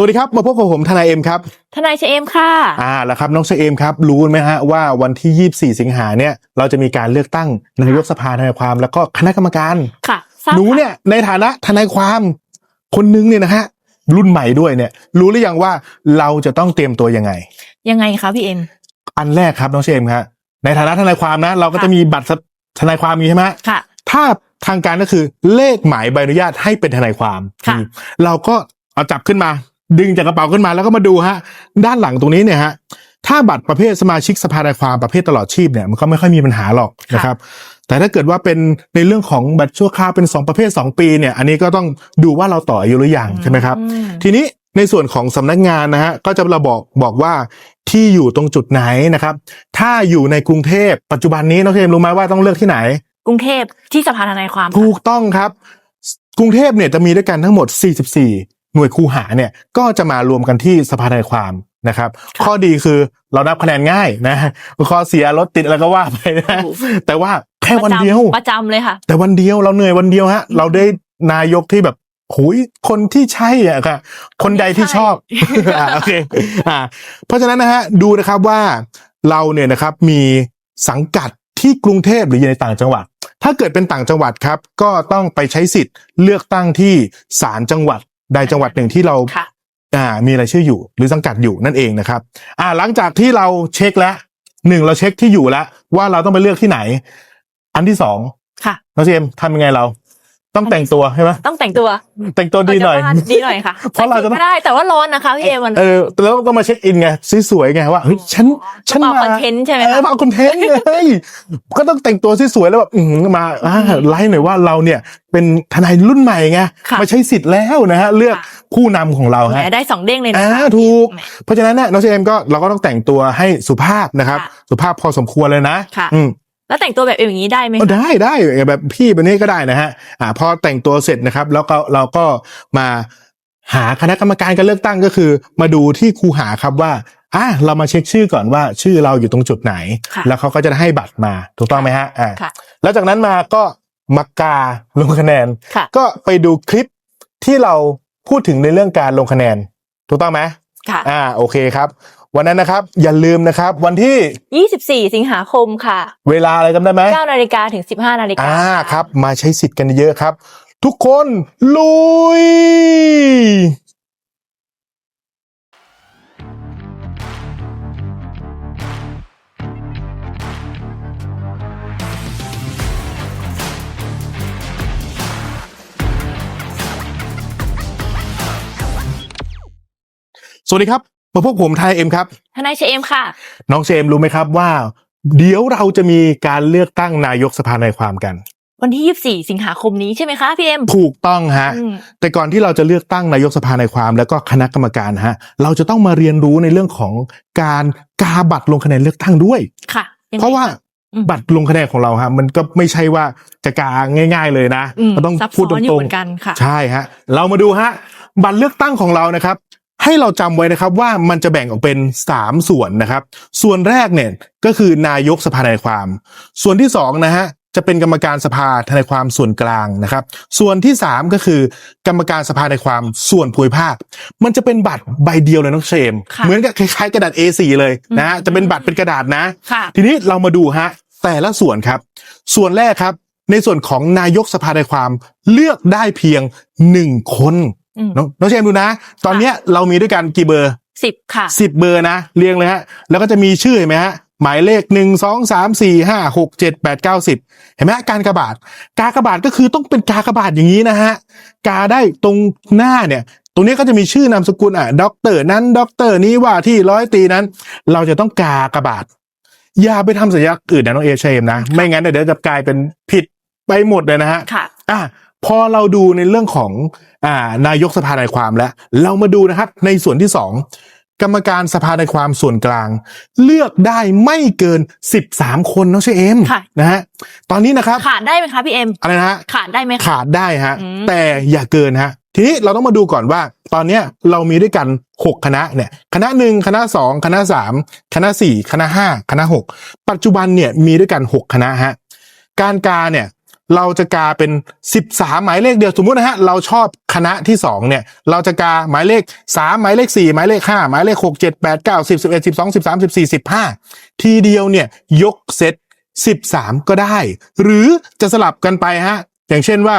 สวัสดีครับมาพบกับผมทนายเอ็มครับทนายเชเอมค่ะ อ่าแล้วครับน้องเชเอมครับรู้ไหมฮะว่าวันที่ 24 สิงหาเนี่ยเราจะมีการเลือกตั้งนายกสภาทนายความแล้วก็คณะกรรมการค่ะทราบหนูค่ะ เนี่ยในฐานะทนายความคนนึงเนี่ยนะฮะรุ่นใหม่ด้วยเนี่ย รู้หรือยังว่าเราจะต้องเตรียมตัวยังไง ยังไงคะพี่เอ็ม อันแรกครับน้องเชเอมครับในฐานะทนายความนะ เราก็ค่ะ จะมีบัตรทนายความมีใช่ไหมค่ะ ถ้าทางการก็คือเลขหมายใบอนุญาตให้เป็นทนายความค่ะ อืมเราก็เอาจับขึ้นมา ดึงจากกระเป๋าขึ้นมาแล้วก็มาดูฮะ ด้านหลังตรงนี้เนี่ยฮะถ้าบัตรประเภทสมาชิกสภาทนายความประเภทตลอดชีพเนี่ยมันก็ไม่ค่อยมีปัญหาหรอกนะครับ แต่ถ้าเกิดว่าเป็นในเรื่องของบัตรชั่วคราวเป็น 2 ประเภท 2 ปีเนี่ย อันนี้ก็ต้องดูว่าเราต่ออายุหรือยังใช่ไหมครับอืมทีนี้ในส่วนของสำนักงานนะฮะก็จะเราบอกบอกว่าที่อยู่ตรงจุดไหนนะครับ ถ้าอยู่ในกรุงเทพปัจจุบันนี้น้องเทมรู้ไหมว่าต้องเลือกที่ไหน กรุงเทพที่สภาทนายความถูกต้องครับ กรุงเทพเนี่ยจะมีด้วยกันทั้งหมด 44 หน่วยคูหาเนี่ยก็จะมารวมกันที่สภาทนายความนะครับ ข้อดีคือเรานับคะแนนง่ายนะข้อเสียรถติดอะไรก็ว่าไปนะแต่ว่าแค่วันเดียวประจำเลยค่ะ แต่วันเดียวเราเหนื่อยวันเดียวฮะเราได้นายกที่แบบหุยคนที่ใช่อะค่ะ คนใดที่ชอบอ่าโอเคอ่าเพราะฉะนั้นนะฮะดูนะครับว่าเราเนี่ยนะครับมีสังกัดที่กรุงเทพหรืออยู่ในต่างจังหวัด ถ้าเกิดเป็นต่างจังหวัดครับ ก็ต้องไปใช้สิทธิ์เลือกตั้งที่ศาลจังหวัด ใดจังหวัดหนึ่งที่เราค่ะอ่ามีรายชื่ออยู่หรือสังกัดอยู่นั่นเองนะครับ อ่าหลังจากที่เราเช็คแล้วหนึ่งเราเช็คที่อยู่แล้ว ว่าเราต้องไปเลือกที่ไหน อันที่สองค่ะน้องเจมส์ทำยังไงเรา ต้องแต่งตัวใช่ไหมต้องแต่งตัวแต่งตัวดีหน่อยเาจะว่าดีหน่อยค่ะเพราะเราจะต้อง ไม่ได้แต่ว่าร้อนนะคะพี่เอ็มมัน เออแล้วต้องมาเช็คอินไงสวยๆไงว่าเฮ้ยฉันฉันมามาคอนเทนต์ใช่ไหมเออคะมาเอาคอนเทนต์เลยก็ต้องแต่งตัวสวยๆแล้วแบบอื้อหือมาอ่าไลฟ์หน่อยว่าเราเนี่ยเป็นทนายรุ่นใหม่ไงค่ะมาใช้สิทธิ์แล้วนะฮะเลือกค่ะ ผู้นำของเราแหฮะมได้สองเด้งเลยนะอ่าคะ ถูกแหมเพราะฉะนั้นเนี่ยน้องเจมส์ก็เราก็ต้องแต่งตัวให้สุภาพนะครับ ค่ะสุภาพพอสมควรเลยนะค่ะ อืม แล้วแต่งตัวแบบเอ็มอย่างนี้ได้ไหมเออคะได้ได้แบบพี่แบบนี้ก็ได้นะฮะอ่าพอแต่งตัวเสร็จนะครับ แล้วก็เราก็มาหาคณะกรรมการการเลือกตั้งก็คือ มาดูที่คูหาครับว่าอะเรามาเช็คชื่อก่อนว่าชื่อเราอยู่ตรงจุดไหนค่ะแล้วเขาก็จะให้บัตรมาถูกต้องไหมฮะอ่าค่ะแล้วจากนั้นมาก็มากาลงคะแนนค่ะก็ไปดูคลิปที่เราพูดถึงในเรื่องการลงคะแนน ถูกต้องไหมค่ะอ่าโอเคครับ วันนั้นนะครับ อย่าลืมนะครับ วันที่ 24 สิงหาคมค่ะ เวลาอะไรจำได้ไหม9นาฬิกาถึง 15นาฬิกาอ่าครับ มาใช้สิทธิ์กันเยอะครับ ทุกคนลุยสวัสดีครับ มาพวกผมไทยเอ็มครับ ทนายเชเอมค่ะ น้องเจมส์รู้ไหมครับว่า เดี๋ยวเราจะมีการเลือกตั้งนายกสภาในยความกัน วันที่ 24 สิงหาคมนี้ใช่ไหมคะพี่เอ็ม ถูกต้องฮะ อืม แต่ก่อนที่เราจะเลือกตั้งนายกสภาในยความ แล้วก็คณะกรรมการฮะ เราจะต้องมาเรียนรู้ในเรื่องของการกาบัตรลงคะแนนเลือกตั้งด้วย ค่ะยังไง เพราะว่าอืม บัตรลงคะแนนของเราฮะมันก็ไม่ใช่ว่าจะกาง่าย ๆ เลยนะอืมมันต้องซับพูดตซ้อนอยู่รงเหมือนกันค่ะ ๆ ใช่ฮะ เรามาดูฮะ บัตรเลือกตั้งของเรานะครับ ให้เราจำไว้นะครับว่ามันจะแบ่งออกเป็น 3 ส่วนนะครับ ส่วนแรกเนี่ยก็คือนายกสภาทนายความ ส่วนที่สองนะฮะจะเป็นกรรมการสภาทนายความส่วนกลางนะครับ ส่วนที่สามก็คือ กรรมการสภาทนายความส่วนภูมิภาค มันจะเป็นบัตรใบเดียวเลยน้องเชมค่ะเหมือนกับคล้ายๆกระดาษ A4 เลยนะฮะอืมจะเป็นบัตรเป็นกระดาษนะค่ะทีนี้เรามาดูฮะแต่ละส่วนครับ ส่วนแรกครับ ในส่วนของนายกสภาทนายความเลือกได้เพียงหนึ่งคนอืม น้องน้องเชมดูนะ ตอนเนี้ยเรามีด้วยกันกี่เบอร์สิบค่ะสิบเบอร์นะ เรียงเลยฮะ แล้วก็จะมีชื่อเห็นไหมฮะ หมายเลขหนึ่งสองสามสี่ห้าหกเจ็ดแปดเก้าสิบเห็นไหมฮะการกระบาด กากบาทก็คือต้องเป็นกากบาทอย่างนี้นะฮะ กาได้ตรงหน้าเนี่ย ตรงนี้ก็จะมีชื่อนามสกุลอะด็อกเตอร์นั้นด็อกเตอร์นี้ว่าที่ร้อยตรีนั้น เราจะต้องกากบาทอย่าไปทำสัญลักษณ์อื่นนะน้องเอเชมนะ ไม่งั้นเดี๋ยวจะกลายเป็นผิดไปหมดเลยนะฮะ ค่ะ อะ พอเราดูในเรื่องของอ่านายกสภาในยความแล้ว เรามาดูนะครับในส่วนที่สองกรรมการสภาในยความส่วนกลาง เลือกได้ไม่เกิน 13 คนน้องเชเอมค่ะ นะฮะตอนนี้นะครับขาดได้ไหมคะพี่เอ็มอะไรนะฮะขาดได้ไหมคะขาดได้ฮะอืมแต่อย่าเกินฮะทีนี้เราต้องมาดูก่อนว่า ตอนเนี้ยเรามีด้วยกัน 6 คณะเนี่ยคณะหนึ่งคณะสองคณะสามคณะสี่คณะห้าคณะหกปัจจุบันเนี่ยมีด้วยกัน 6 คณะฮะการกาเนี่ย เราจะกาเป็น 13 หมายเลขเดียวสมมุตินะฮะเราชอบคณะที่ 2 เนี่ย เราจะกาหมายเลข 3 หมายเลข 4 หมายเลข 5 หมายเลข 6 7 8 9 10 11 12 13 14 15 ทีเดียวเนี่ยยกเซต13 ก็ได้ หรือจะสลับกันไปฮะ อย่างเช่นว่า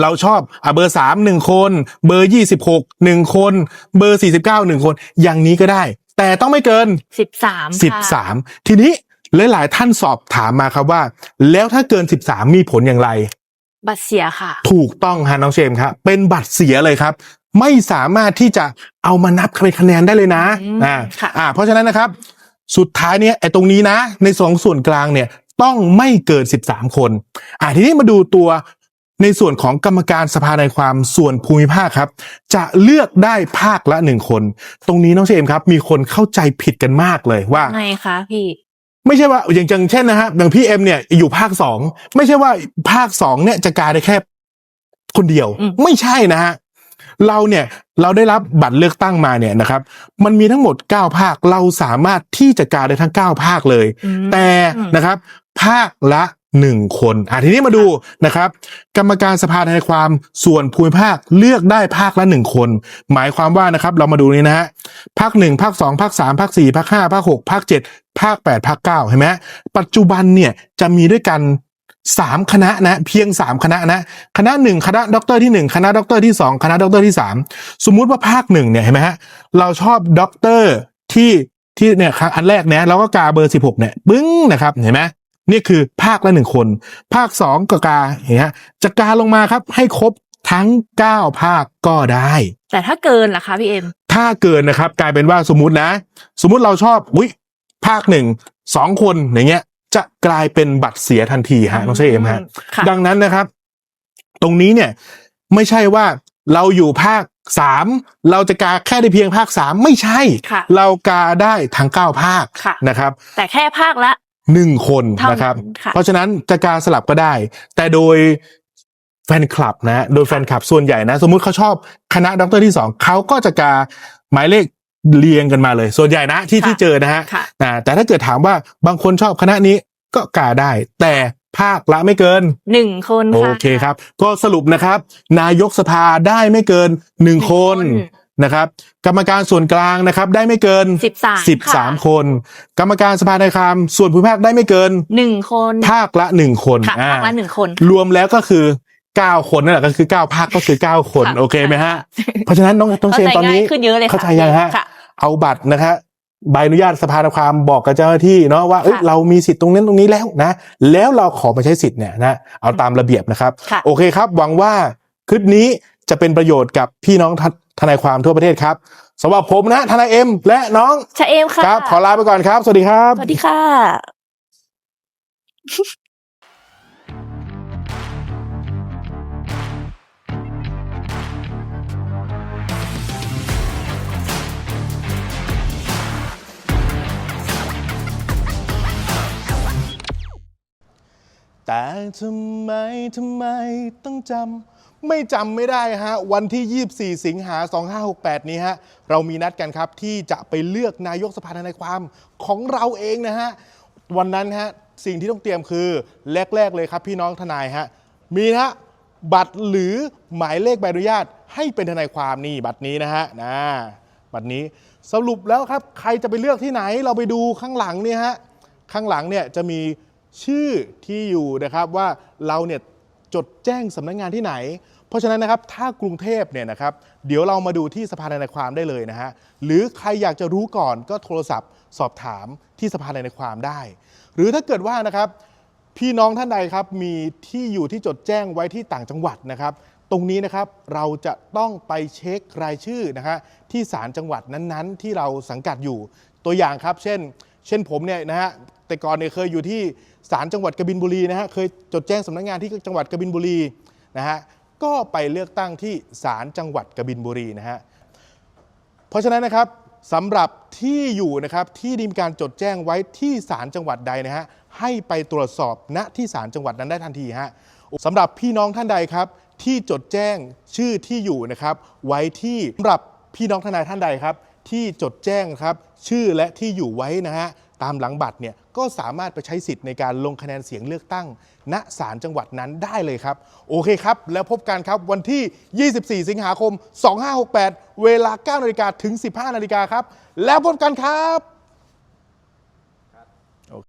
เราชอบอะเบอร์สามหนึ่งคน เบอร์ยี่สิบหกหนึ่งคน เบอร์สี่สิบเก้าหนึ่งคน อย่างนี้ก็ได้ แต่ต้องไม่เกินสิบสามสิบสามทีนี้ หลายๆท่านสอบถามมาครับว่า แล้วถ้าเกินสิบสามมีผลอย่างไร บัตรเสียค่ะ ถูกต้องฮะน้องเชมครับเป็นบัตรเสียเลยครับ ไม่สามารถที่จะเอามานับเป็นคะแนนได้เลยนะอืมอ่าค่ะ อ่า เพราะฉะนั้นนะครับ สุดท้ายเนี่ยไอ้ตรงนี้นะ ในสองส่วนกลางเนี่ยต้องไม่เกิน 13 คน อ่าทีนี้มาดูตัวในส่วนของกรรมการสภาในความส่วนภูมิภาคครับ จะเลือกได้ภาคละหนึ่งคน ตรงนี้น้องเชมครับ มีคนเข้าใจผิดกันมากเลยว่า ไงคะพี่ ไม่ใช่ว่าอย่างอย่างเช่นนะฮะอย่างพี่เอ็มเนี่ยอยู่ภาคสองไม่ใช่ว่าภาคสองเนี่ยจะกาได้แค่คนเดียวอืมไม่ใช่นะฮะเราเนี่ยเราได้รับบัตรเลือกตั้งมาเนี่ยนะครับ มันมีทั้งหมด 9 ภาคเราสามารถที่จะกาได้ทั้ง 9 ภาคเลยอืมแต่อืมนะครับ ภาคละ หนึ่งคนอะทีนี้มาดูนะครับ กรรมการสภาทนายความส่วนภูมิภาคเลือกได้ภาคละหนึ่งคน หมายความว่านะครับ เรามาดูนี่นะฮะภาคหนึ่งภาคสองภาคสามภาคสี่ภาคห้าภาคหกภาคเจ็ดภาคแปดภาคเก้าเห็นไหมปัจจุบันเนี่ยจะมีด้วยกันสามคณะนะเพียงสามคณะนะคณะหนึ่งคณะด็อกเตอร์ที่หนึ่งคณะด็อกเตอร์ที่สองคณะด็อกเตอร์ที่สามสมมุติว่าภาคหนึ่งเนี่ยเห็นไหมฮะเราชอบด็อกเตอร์ที่ที่เนี่ยอันแรกเนี่ยเราก็กาเบอร์สิบหกเนี่ยปึ้งนะครับเห็นไหม นี่คือภาคละหนึ่งคน ภาคสองก็กาเห็นไหมฮะจะกาลงมาครับให้ครบทั้งเก้าภาคก็ได้ แต่ถ้าเกินล่ะคะพี่เอ็มถ้าเกินนะครับ กลายเป็นว่าสมมุตินะ สมมุติเราชอบอุ้ยภาคหนึ่งสองคนอย่างเงี้ย จะกลายเป็นบัตรเสียทันทีฮะน้องเชมฮะค่ะดังนั้นนะครับ ตรงนี้เนี่ยไม่ใช่ว่าเราอยู่ภาคสามเราจะกาแค่ได้เพียงภาคสามไม่ใช่ค่ะเรากาได้ทั้งเก้าภาคค่ะนะครับ แต่แค่ภาคละ หนึ่งคนเท่านั้นนะครับค่ะเพราะฉะนั้นจะกาสลับก็ได้ แต่โดยแฟนคลับนะ โดยแฟนคลับส่วนใหญ่นะ สมมุติเขาชอบคณะด็อกเตอร์ที่สองเขาก็จะกาหมายเลขเรียงกันมาเลย ส่วนใหญ่นะที่ค่ะที่เจอนะฮะค่ะอ่าแต่ถ้าเกิดถามว่าบางคนชอบคณะนี้ก็กาได้ แต่ภาคละไม่เกินหนึ่งคนโอค่ะเคครับ ก็สรุปนะครับ นายกสภาได้ไม่เกินหนึ่งหนึ่งคคน นนะครับกรรมการส่วนกลางนะครับได้ไม่เกินสิบสามสิบสามคน กรรมการสภาในคามส่วนภูมิภาคได้ไม่เกินหนึ่งคน ภาคละหนึ่งคนค่ะอ่าภาคละหนึ่งคน รวมแล้วก็คือเก้าคนนั่นแหละก็คือเก้าภาคก็คือเก้าคนค่ะโอเคไหมฮะ เพราะฉะนั้นน้องต้องเชนตอนนี้เข้าใจง่ายขึ้นเยอะเลยค่ะเข้าใจยังฮะค่ะเอาบัตรนะครับใบอนุญาตสภาในความบอกกับเจ้าหน้าที่เนาะว่าเอ้ยค่ะเรามีสิทธิ์ตรงนั้นตรงนี้แล้วนะ แล้วเราขอมาใช้สิทธิ์เนี่ยนะเอาตามระเบียบนะครับ ค่ะ โอเคครับหวังว่าคลิปนี้จะเป็นประโยชน์กับพี่น้องท ทนายความทั่วประเทศครับสำหรับผมนะทนายเอ็มและน้องชะเอมค่ะครับ ขอลาไปก่อนครับ สวัสดีครับ สวัสดีค่ะแต่ทำไม ทำไมต้องจำ ไม่จำไม่ได้ฮะวันที่ 24 สิงหา 2568 นี้ฮะเรามีนัดกันครับที่จะไปเลือกนายกสภาทนายความของเราเองนะฮะวันนั้นฮะสิ่งที่ต้องเตรียมคือแรก ๆ เลยครับพี่น้องทนายฮะมีนะฮะบัตรหรือหมายเลขใบอนุญาต ให้เป็นทนายความนี่บัตรนี้นะฮะนะบัตรนี้สรุปแล้วครับใครจะไปเลือกที่ไหนเราไปดูข้างหลังเนี่ยฮะข้างหลังเนี่ยจะมีชื่อที่อยู่นะครับว่าเราเนี่ยจดแจ้งสำนักงานที่ไหน ราะฉะนั้นนะครับถ้ากรุงเทพเนี่ยนะครับเดี๋ยวเรามาดูที่สภาทนายความได้เลยนะฮะหรือใครอยากจะรู้ก่อนก็โทรศัพท์ สอบถามที่สภาทนายความได้ หรือถ้าเกิดว่านะครับพี่น้องท่านใดครับมีที่อยู่ที่จดแจ้งไว้ที่ต่างจังหวัดนะครับ ตรงนี้นะครับเราจะต้องไปเช็ครายชื่อนะฮะที่ศาลจังหวัดนั้นๆ ที่เราสังกัดอยู่ตัวอย่างครับ เช่น เช่นผมเนี่ยนะฮะแต่ก่อนเนี่ยเคยอยู่ที่ศาลจังหวัดกบินบุรีนะฮะเคยจดแจ้งสำนักงานที่จังหวัดกบินบุรีนะฮะ ก็ไปเลือกตั้งที่ศาลจังหวัดกบินบุรีนะฮะ เพราะฉะนั้นนะครับสำหรับที่อยู่นะครับที่ได้มีการจดแจ้งไว้ที่ศาลจังหวัดใดนะฮะให้ไปตรวจสอบณที่ศาลจังหวัดนั้นได้ทันทีฮะสำหรับพี่น้องท่านใดครับ ที่จดแจ้งชื่อที่อยู่นะครับไว้ที่สำหรับพี่น้องทนายท่านใดครับ ที่จดแจ้งครับชื่อและที่อยู่ไว้นะฮะ ตามหลังบัตรเนี่ยก็สามารถไปใช้สิทธิ์ในการลงคะแนนเสียงเลือกตั้ง ณศาลจังหวัดนั้นได้เลยครับ โอเคครับ แล้วพบกันครับวันที่ 24 สิงหาคม 2568 เวลา 9นาฬิกาถึง 15นาฬิกาครับ แล้วพบกันครับ